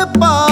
Nepal.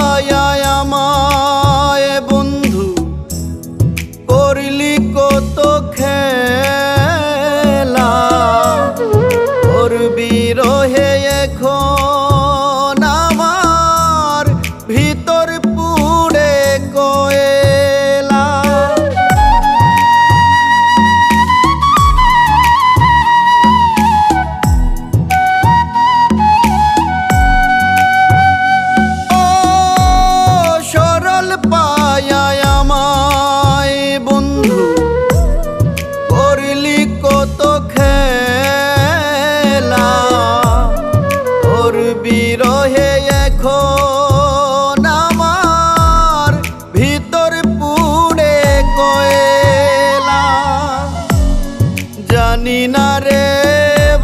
এখন নামার ভিতর পুড়ে কয়েলা। জানি না রে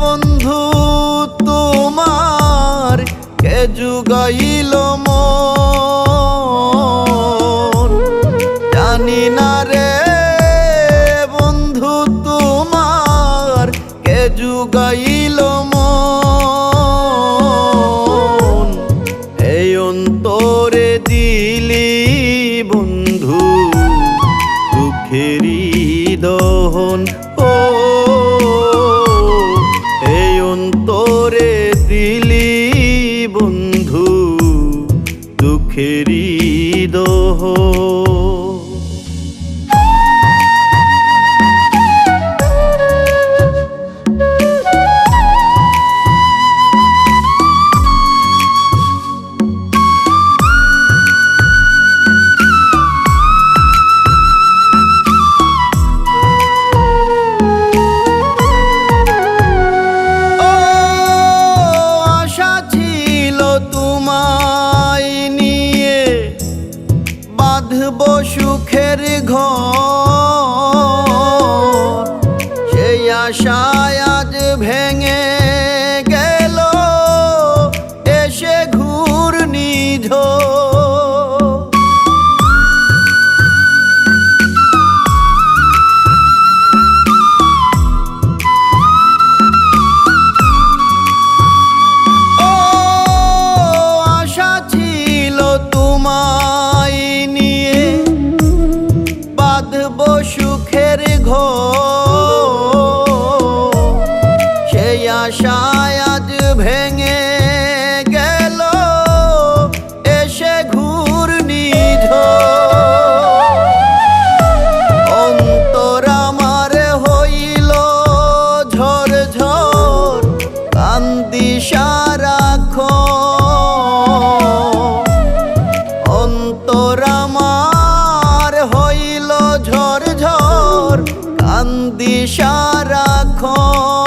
বন্ধু তোমার কে যুগাইল আজ ভেঙে দিশা রাখো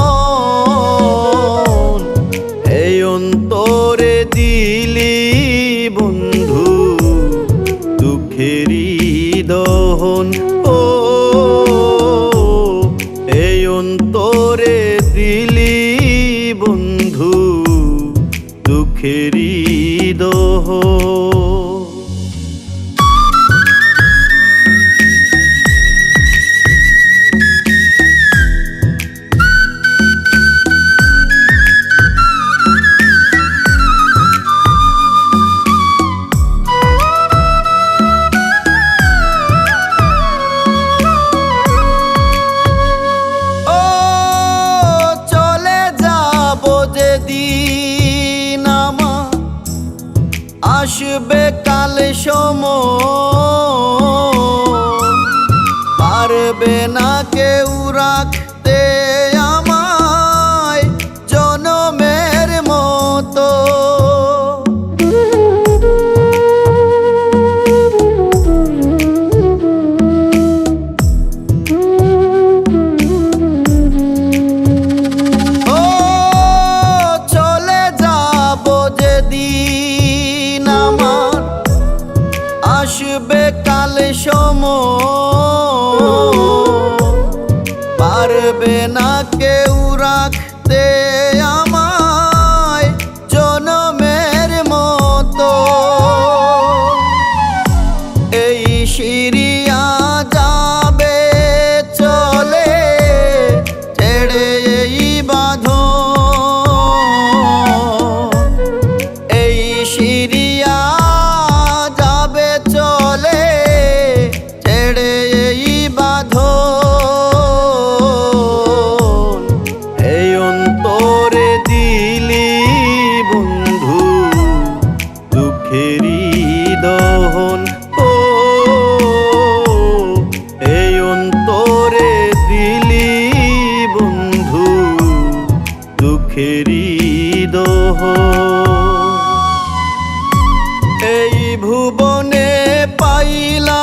আসবে কাল সম। পারবে না কেউ রাখ সম। পারবে না কেউ রাখতে আমায় জনমের মতো। এই সিঁড়ি ভুবনে পাইলা